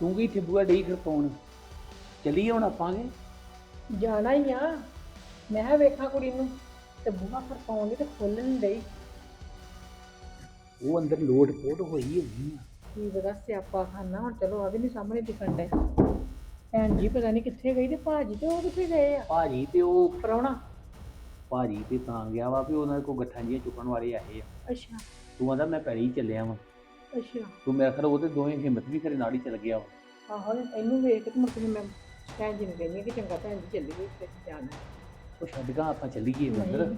ਤੂੰ ਕੀ ਇੱਥੇ ਬੂਆ ਡਈ ਖੜਕਾਉਣ ਚੱਲੀਏ ਹੁਣ ਆਪਾਂਗੇ ਜਾਣਾ ਹੀ ਆ। ਮੈਂ ਕਿਹਾ ਵੇਖਾਂ ਕੁੜੀ ਨੂੰ। ਤੇ ਬੂਹਾ ਖੜਕਾਉਣ ਦੀ ਤੇ ਖੋਲਣ ਨਹੀਂ ਡਈ। ਉਹ ਅੰਦਰ ਲੋਡ ਪੋਟ ਹੋਈ ਹੋਈ ਆ। ਕੀ ਪਤਾ ਸਿਆਪਾ ਖਾਨਾ ਹੁਣ ਚਲੋ ਆ ਵੀ ਨਹੀਂ ਸਾਹਮਣੇ ਦਿਖਣ ਡਿਆ। ਭੈਣ ਜੀ ਪਤਾ ਨਹੀਂ ਕਿੱਥੇ ਗਈ ਤੇ ਭਾਜੀ ਤੇ ਉਹ ਕਿੱਥੇ ਗਏ ਆ? ਭਾਜੀ ਤੇ ਉਹ ਪ੍ਰਾਹੁਣਾ ਭਾਜੀ ਤੇ ਤਾਂ ਗਿਆ ਵਾ ਵੀ ਉਹਨਾਂ ਕੋ ਗੱਠਾਂ ਜੀਆਂ ਚੁੱਕਣ ਵਾਲੇ ਆਏ ਆ। ਅੱਛਾ। ਤੂੰ ਆਂਦਾ ਮੈਂ ਪੈੜੀ ਚੱਲਿਆ ਵਾਂ। ਅੱਛਾ। ਤੂੰ ਮੇਰਾ ਖਰ ਉਹਦੇ ਦੋਵੇਂ ਹਿੰਮਤ ਵੀ ਕਰੇ ਨਾਲ ਹੀ ਚੱਲ ਗਿਆ ਵਾ। ਆਹੋ ਇਹਨੂੰ ਵੇਖ ਕੇ ਤੇ ਮੁੜ ਕੇ ਮੈਂ ਭੈਣ ਜੀ ਨੂੰ ਕਹਿੰਦੀ ਹਾਂ ਕਿ ਚੰਗਾ ਭੈਣ ਜੀ ਚੱਲੀ ਗਈ ਤੇ ਜਾਣਾ। ਉਹ ਛੱਡ ਗਾ ਆਪਾਂ ਚੱਲੀਏ ਅੰਦਰ ਨਹੀਂ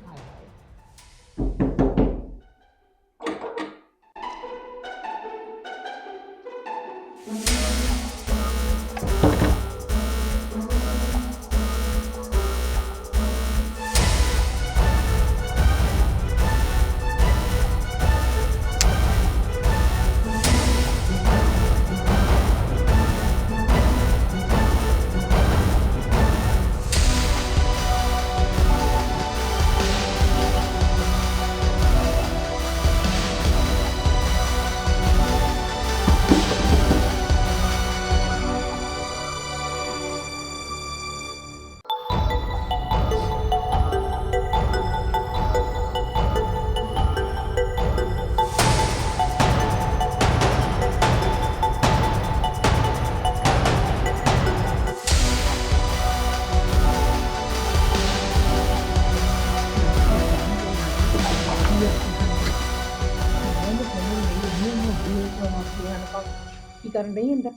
ਕੀ ਕਰਨ ਡਈ ਅੰਦਰ?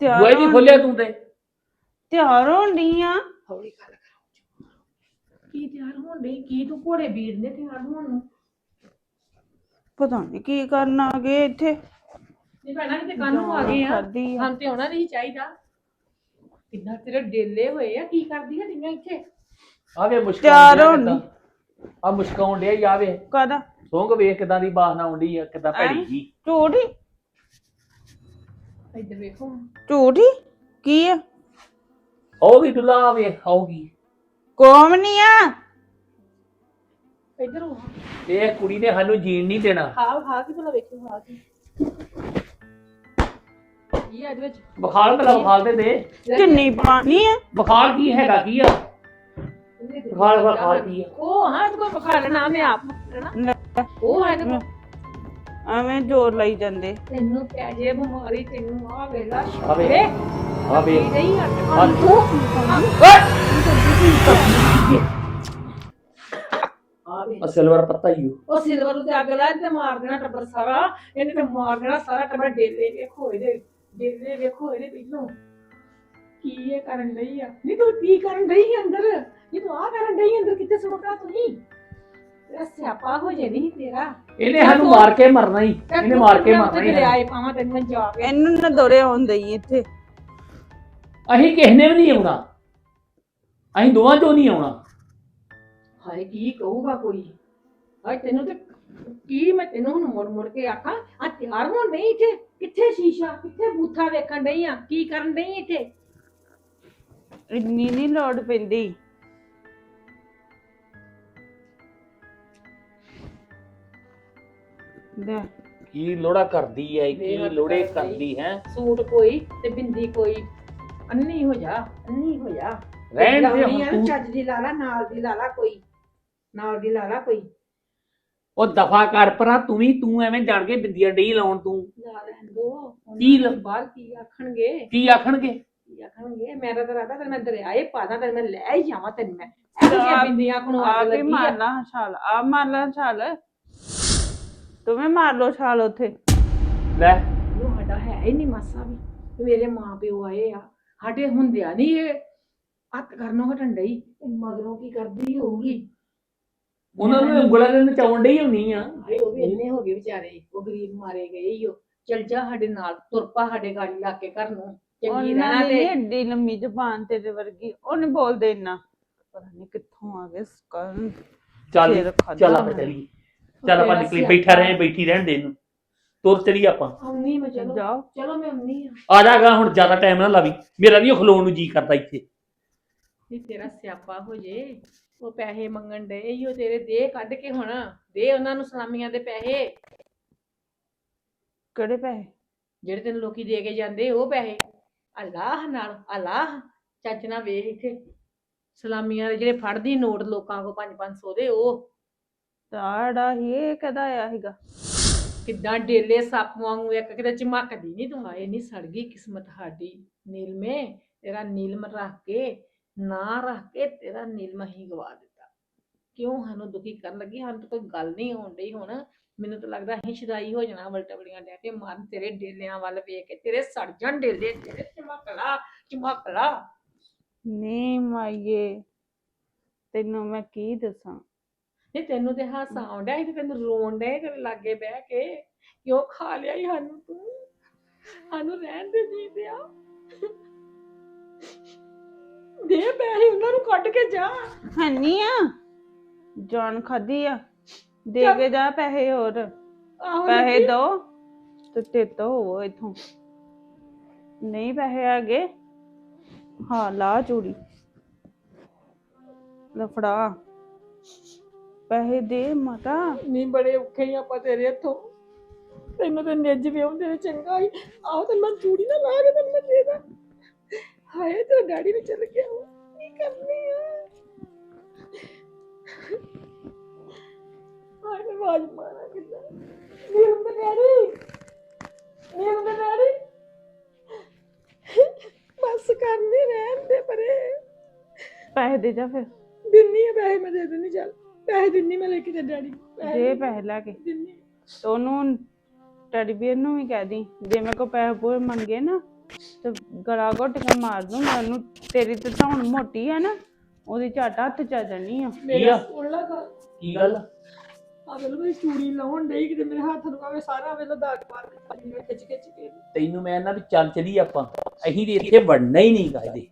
ਤਿਆਰ ਬੂਆ ਨਹੀਂ ਖੋਲਿਆ ਤੂੰ ਤੇ? ਤਿਆਰ ਹੋਣ ਡਈ ਆ। ਹੌਲੀ ਗੱਲ ਕਰਾਓ ਕੀ ਤਿਆਰ ਹੋਣ ਡਈ? ਕੀ ਤੂੰ ਘੋੜੇ ਵੀਰ ਨੇ ਤਿਆਰ ਹੋਣ ਨੂੰ? ਪਤਾ ਨਹੀਂ ਕੀ ਕਰਨ ਆ ਗਏ ਇੱਥੇ। ਨਹੀਂ ਭੈਣਾ ਕਿਤੇ ਕਾਹਨੂੰ ਆ ਗਏ ਆ। ਖਾਧੀ ਆ। ਹਾਂ ਤੇ ਆਉਣਾ ਨਹੀਂ ਚਾਹੀਦਾ। ਕਿੰਨਾ ਤੇਰੇ ਡੇਲੇ ਹੋਏ ਆ ਕੀ ਕਰਦੀ ਆ ਟੀਆਂ ਇੱਥੇ ਆਵੇ ਮੁਸ਼ਕਾਉਣ ਤਿਆਰ ਹੋਣ ਕਿੱਦਾਂ। ਆ ਮੁਸ਼ਕਾਉਣ ਡਿਆ ਈ ਆਵੇ ਕਾਦਾ ਸੋਂਗ ਵੇਖ ਕਿਦਾਂ ਦੀ ਬਾਹਨਾ ਆਉਂਦੀ ਆ ਕਿਦਾਂ ਭੈੜੀ ਜੀ। ਝੂਠੀ ਇੱਧਰ ਵੇਖੋ। ਝੂਠੀ ਕੀ ਆ? ਆਉਗੀ ਦੁਲਾ ਵੇਖ ਆਉਗੀ ਕੋਮ ਨਹੀਂ ਆ। ਇੱਧਰ ਹੋ ਇਹ ਕੁੜੀ ਨੇ ਸਾਨੂੰ ਜੀਣ ਨਹੀਂ ਦੇਣਾ। ਖਾ ਖਾ ਕੇ ਭਲਾ ਵੇਖੋ ਖਾ ਕੇ। ਇਹ ਵਿੱਚ? ਬਖਾਲ ਮੇਰਾ ਬਖਾਲ ਦੇ ਦੇ। ਕਿੰਨੀ ਪਾਣੀ ਆ। ਬਖਾਲ ਕੀ ਹੈਗਾ ਕੀ ਆ? ਬਖਾਲ ਬਖਾਲ ਕੀ ਆ? ਉਹ ਹਾਂ ਇਹਦੇ ਕੋਲ ਬਖਾ ਲੈਣਾ ਮੈਂ ਆਪ ਉਹ ਹੈ ਕੋਲ ਐਵੇਂ ਜ਼ੋਰ ਲਈ ਜਾਂਦੇ। ਤੈਨੂੰ ਪੈ ਜੇ ਬਿਮਾਰੀ ਤੈਨੂੰ ਆ ਵੇਲਾ ਆਵੇ ਸ਼ਾਵੇ ਆ ਵੇ ਨਹੀਂ ਆ ਆ ਤੂੰ ਆਵੇ ਆ ਸਿਲਵਰ ਪੱਤਾ ਹੀ ਓ। ਉਹ ਸਿਲਵਰ ਉੱਤੇ ਅੱਗ ਲਾ ਤੇ ਮਾਰ ਦੇਣਾ ਟੱਬਰ ਸਾਰਾ। ਇਹਨੇ ਤੇ ਮਾਰ ਦੇਣਾ ਸਾਰਾ ਟੱਬਰ। ਡੇਲੇ ਵੇਖੋ ਇਹਦੇ। ਡੇਲੇ ਵੇਖੋ ਇਹਦੇ ਪਿੱਛੋਂ। ਕੀ ਇਹ ਕਰਨ ਲਈ ਆ? ਨਹੀਂ ਤੂੰ ਕੀ ਕਰਨ ਰਹੀ ਅੰਦਰ? ਨਹੀਂ ਤੂੰ ਆ ਕਰਨ ਰਹੀ ਅੰਦਰ। ਕਿੱਥੇ ਸੁਣਦਾ ਤੂੰ ਨਹੀਂ ਤੇਰਾ ਸਿਆਪਾ ਹੋ ਜੇ ਨਹੀਂ ਤੇਰਾ। ਇਹਨੇ ਸਾਨੂੰ ਮਾਰ ਕੇ ਮਰਨਾ ਹੀ ਇਹਨੇ ਮਾਰ ਕੇ ਮਰਨਾ ਹੀ ਲਿਆਏ ਪਾਵਾਂ ਤੈਨੂੰ ਮੈਂ ਜਾ ਕੇ। ਇਹਨੂੰ ਨਾ ਦੋਰੇ ਆਉਂਦੇ ਹੀ ਇੱਥੇ। ਅਸੀਂ ਕਿਸੇ ਨੇ ਵੀ ਨਹੀਂ ਆਉਣਾ। ਅਸੀਂ ਦੋਵਾਂ ਚੋਂ ਨਹੀਂ ਆਉਣਾ। ਹਾਏ ਕੀ ਕਹੂਗਾ ਕੋਈ? ਹਾਏ ਤੈਨੂੰ ਤੇ ਕੀ ਮੈਂ ਤੈਨੂੰ ਹੁਣ ਮੁੜ ਮੁੜ ਕੇ ਆਖਾਂ? ਆ ਤਿਆਰ ਹੋਣ ਨਹੀਂ ਇੱਥੇ? ਕਿੱਥੇ ਸ਼ੀਸ਼ਾ? ਕਿੱਥੇ ਬੂਥਾ ਵੇਖਣ ਡਈ ਆ? ਕੀ ਕਰਨ ਡਈ ਇੱਥੇ? ਇੰਨੀ ਨਹੀਂ ਲੋੜ ਪੈਂਦੀ। ਲੈ ਕੀ ਲੋੜਾ ਕਰਦੀ ਐ ਕੀ ਬੇਹੱਦ ਲੋੜੇ ਕਰਦੀ। ਕਰਦੀ ਹੈ ਸੂਟ ਕੋਈ ਤੇ ਬਿੰਦੀ ਕੋਈ। ਅੰਨੀ ਹੋ ਜਾ ਅੰਨੀ ਹੋ ਜਾ। ਰਹਿਣ ਦੇ ਲਾਉਣੀ ਆ ਨਾ ਹੁਣ ਤੂੰ। ਚੱਜ ਦੀ ਲਾ ਲਾ ਨਾਲ ਦੀ ਲਾ ਲਾ ਕੋਈ। ਨਾਲ ਦੀ ਲਾ ਲਾ ਕੋਈ। ਉਹ ਦਫਾ ਕਰ ਪਰਾਂ ਤੂੰ ਵੀ ਤੂੰ ਐਵੇਂ ਜਾਣ ਕੇ ਬਿੰਦੀਆਂ ਡਈ ਲਾਉਣ ਤੂੰ। ਲਾ ਲੈਣ ਦੋ। ਕੀ ਲ- ਬਾਹਰ ਕੀ ਆਖਣਗੇ? ਕੀ ਆਖਣਗੇ? ਕੀ ਆਖਣਗੇ? ਮੇਰਾ ਤਾਂ ਰਾਦਾ ਤੇ ਮੈਂ ਦਰਿਆਏ ਪਾਦਾ ਤੇ ਮੈਂ ਲੈ ਹੀ ਜਾਵਾਂ ਤੈਨੂੰ ਮੈਂ। ਇਹੋ ਜਿਹੀਆਂ ਬਿੰਦੀਆਂ ਕੋਲੋਂ ਆ ਅੱਗ ਵੀ ਲੱਗੀ ਆ। ਮਾਰ ਲਾ ਛਾਲ ਆ ਮਾਰ ਲਾ ਛਾਲ। ਤੂੰ ਵੀ ਮਾਰ ਲੋ ਛਾਲ ਉੱਥੇ। ਲੈ। ਉਹ ਸਾਡਾ ਹੈ ਹੀ ਨਹੀਂ ਮਾਸਾ ਵੀ। ਮੇਰੇ ਮਾਂ ਪਿਓ ਆਏ ਆ। ਸਾਡੇ ਹੁੰਦਿਆਂ ਨਹੀਂ ਇਹ। ਹੱਥ ਕਰਨੋਂ ਹਟਣ ਡਈ। ਇਹ ਮਗਰੋਂ ਕੀ ਕਰਦੀ ਹੋਊਗੀ? ਉਹਨਾਂ ਨੂੰ ਉਂਗਲਾਂ ਦੇ ਨਚਾਉਣ ਡਈ ਹੋਣੀ ਆ। ਹਾਏ ਉਹ ਵੀ ਇੰਨੇ ਹੋ ਗਏ ਵਿਚਾਰੇ। ਉਹ ਗਰੀਬ ਮਾਰੇ ਗਏ ਈ ਉਹ। ਚਲ ਜਾ ਸਾਡੇ ਨਾਲ। ਤੁਰ ਪਾ ਸਾਡੇ ਗਾੜੀ ਲਾ ਕੇ ਘਰ ਨੂੰ। ਚੰਗੀ ਉਹਨਾਂ ਰਹਿਣਾ ਦੀ ਤੇ। ਏਡੀ ਲੰਮੀ ਜ਼ਬਾਨ ਤੇਰੇ ਵਰਗੀ। ਉਹ ਨਹੀਂ ਬੋਲਦੇ ਇੰਨਾ। ਪਤਾ ਨਹੀਂ ਕਿੱਥੋਂ ਆ ਗਏ। ਸਕਨ ਚੱਲ ਸਿਰ ਖਾਧਾ ਚੱਲ ਆਪਾਂ ਉਹਨੇ। ਚੱਲੀਏ ਚੱਲ ਆਪਾਂ ਨਿਕਲੀ ਬੈਠਾ ਰਹੇ ਬੈਠੀ ਰਹਿਣ ਦੇ ਇਹਨੂੰ। ਤੁਰ ਚਲੀ ਆਪਾਂ। ਆਉਣੀ ਮੈਂ ਚਲੋ। ਜਾਓ। ਚਲੋ ਮੈਂ ਆਉਣੀ ਆ ਆ ਜਾਗਾ ਹੁਣ ਜ਼ਿਆਦਾ ਟਾਈਮ ਨਾ ਲਾਵੀ। ਮੇਰਾ ਵੀ ਉਹ ਖਲੋਣ ਨੂੰ ਜੀ ਕਰਦਾ ਇੱਥੇ। ਨਹੀਂ ਤੇਰਾ ਸਿਆਪਾ ਹੋ ਜੇ। ਉਹ ਪੈਸੇ ਮੰਗਣ ਦੇ ਈਓ ਤੇਰੇ ਦੇ ਕੱਢ ਕੇ ਹੁਣ। ਦੇ ਉਹਨਾਂ ਨੂੰ ਸਲਾਮੀਆਂ ਦੇ ਪੈਸੇ। ਕਿਹੜੇ ਪੈਸੇ? ਜਿਹੜੇ ਤੈਨੂੰ ਲੋਕੀ ਦੇ ਕੇ ਜਾਂਦੇ ਉਹ ਪੈਸੇ। ਅੱਲਾਹ ਨਾਲ ਅੱਲਾਹ। ਚੱਜ ਨਾਲ ਵੇਖ ਇੱਥੇ। ਸਲਾਮੀਆਂ ਦੇ ਜਿਹੜੇ ਫੜਦੀ ਨੋਟ ਲੋਕਾਂ ਕੋ 5-500 ਦੇ ਉਹ। ਤਾੜਾ ਹੀ ਇਹ ਕਦਾ ਆਇਆ ਸੀਗਾ। ਕਿੱਦਾਂ ਡੇਲੇ ਸੱਪ ਵਾਂਗੂ ਇੱਕ ਕਿਤੇ ਚਮਕਦੀ ਨਹੀਂ ਤੂੰ ਆਏ ਨਹੀਂ ਸੜ ਗਈ ਕਿਸਮਤ ਸਾਡੀ। ਨੀਲਮੇ ਤੇਰਾ ਨੀਲਮ ਰੱਖ ਕੇ ਨਾ ਰੱਖ ਕੇ ਤੇਰਾ ਨੀਲਮ ਹੀ ਗਵਾ ਦਿੱਤਾ। ਕਿਉਂ ਸਾਨੂੰ ਦੁਖੀ ਕਰਨ ਲੱਗੀ? ਸਾਨੂੰ ਤਾਂ ਕੋਈ ਗੱਲ ਨਹੀਂ ਹੋਣ ਡਈ ਹੁਣ। ਮੈਨੂੰ ਤਾਂ ਲੱਗਦਾ ਅਸੀਂ ਸ਼ਦਾਈ ਹੋ ਜਾਣਾ ਵਲਟਵਲੀਆਂ ਡੈ ਕੇ ਮਰਨ ਤੇਰੇ ਡੇਲਿਆਂ ਵੱਲ ਵੇਖ ਕੇ। ਤੇਰੇ ਸੜ ਜਾਣ ਡੇਲੇ ਤੇਰੇ ਚਮਕਲਾ ਚਮਕਲਾ। ਨਹੀਂ ਮਾਈਏ ਤੈਨੂੰ ਮੈਂ ਕੀ ਦੱਸਾਂ? ਨਹੀਂ ਤੈਨੂੰ ਤੇ ਹਾਸਾ ਆਉਂਦਾ ਤੇ ਤੈਨੂੰ ਰੋਣ ਡਏ ਤੇਰੇ ਲਾਗੇ ਬਹਿ ਕੇ ਕਿਉਂ ਖਾ ਲਿਆ ਈ ਸਾਨੂੰ ਤੂੰ। ਸਾਨੂੰ ਰਹਿਣ ਦੇ ਜੀ ਦਿਆ ਦੇ ਪੈਸੇ ਉਹਨਾਂ ਨੂੰ ਕੱਢ ਕੇ ਜਾ। ਹੈਨੀ ਆ। ਜਾਨ ਖਾਦੀ ਆ। ਦੇ ਚੱਲ। ਕੇ ਜਾ ਪੈਸੇ ਹੋਰ। ਆਹੋ ਪੈਸੇ ਲੱਗੀ। ਦੋ ਤੇ ਤੇ ਤੋ ਇਥੋਂ। ਨਹੀਂ ਪੈਸੇ ਆਗੇ ਹਾਂ ਲਾ ਚੂੜੀ। ਲਫੜਾ ਪੈਸੇ ਦੇ ਮਾਤਾ। ਨਹੀਂ ਬੜੇ ਔਖੇ ਹੀ ਆਪਾਂ ਤੇਰੇ ਹੱਥੋਂ। ਤੈਨੂੰ ਤੇ ਨਿੱਜ ਵੀ ਆਉਂਦੇ ਨੇ ਚੰਗਾ ਹੀ। ਆਹ ਤੇ ਮੈਂ ਚੂੜੀ ਨਾ ਲਾ ਕੇ ਤੈਨੂੰ ਮੈਂ ਦੇ ਦਾਂ। ਹਾਏ ਤੇਰਾ ਡੈਡੀ ਵੀ ਚਲ ਗਿਆ। ਵਾ। ਕੀ ਕਰਨੀ ਆ? ਹਾਏ ਮੈਂ ਆਵਾਜ਼ ਮਾਰਾਂ ਕਿੱਦਾਂ? ਨੀਲਮ ਦੇ ਡੈਡੀ ਨੀਲਮ ਦੇ ਡੈਡੀ ਬਸ ਕਰਨੀ ਰਹਿਣ ਦੇ ਪਰੇ। ਪੈਸੇ ਦੇ ਜਾ ਫਿਰ। ਦਿੰਨੀ ਆ ਪੈਸੇ ਮੈਂ ਦੇ ਦਿੰਨੀ ਚੱਲ। ਪੈਸੇ ਦਿੰਨੀ ਮੈਂ ਲੈ ਕੇ ਤੇ ਡੈਡੀ। ਪੈਸੇ ਦੇ ਪੈਸੇ ਲੈ ਕੇ। ਦਿੰਨੀ। ਤੇ ਉਹਨੂੰ ਟੈਡੀ ਬੀਅਰ ਨੂੰ ਵੀ ਕਹਿ ਦੀ ਜੇ ਮੇਰੇ ਕੋ ਪੈਸੇ ਪੂਰੇ ਮੰਗੇ ਨਾ ਤੇ ਗਲਾ ਘੁੱਟ ਕੇ ਮਾਰ ਦੂੰ ਮੈਂ ਉਹਨੂੰ ਤੇਰੀ ਤੇ ਤਾਂ ਹੁਣ ਮੋਟੀ ਹੈ ਨਾ ਉਹਦੀ ਝੱਟ ਹੱਥ ਚ ਆ ਜਾਣੀ ਆ। ਮੇਰਾ ਆ? ਸੁਣਲਾ ਗੱਲ। ਕੀ ਗੱਲ ਆ? ਵੇਲੇ ਮੇਰੀ ਚੂੜੀ ਲਾਉਣ ਡਈ ਕਿਤੇ ਮੇਰੇ ਹੱਥ ਨੂੰ ਆਵੇ ਸਾਰਾ ਵੇਲੇ ਦਾਗ ਪਾ ਦਿੱਤਾ ਮੈਂ ਖਿੱਚ ਖਿੱਚ ਕੇ। ਤੈਨੂੰ ਮੈਂ ਨਾ ਵੀ ਚੱਲ ਚਲੀ ਆਪਾਂ ਅਸੀਂ ਤੇ ਇੱਥੇ ਵੜਨਾ ਹੀ ਨਹੀਂ ਕਾਇਦੇ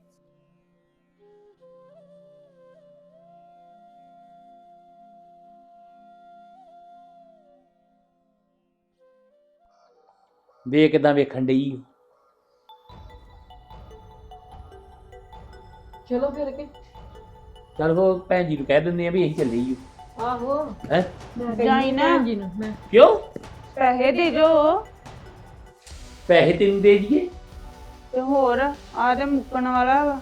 ਵੇ ਕਿਦਾਂ ਵੇਖਣ ਡਈ। ਚਲੋ ਫਿਰ ਕੇ। ਚੱਲ ਉਹ ਭੈਣ ਜੀ ਨੂੰ ਕਹਿ ਦਿੰਦੇ ਆ ਵੀ ਅਸੀਂ ਚੱਲੇ ਹੀ ਆਹੋ। ਹੈ? ਜਾਈ ਨਾ। ਜੀ ਨੂੰ ਮੈਂ। ਕਿਉਂ? ਪੈਸੇ ਦੇ ਜੋ ਪੈਸੇ ਤੈਨੂੰ ਦੇ ਦਈਏ? ਤੇ ਹੋਰ ਆ ਤੇ ਮੁੱਕਣ ਵਾਲਾ ਵਾ।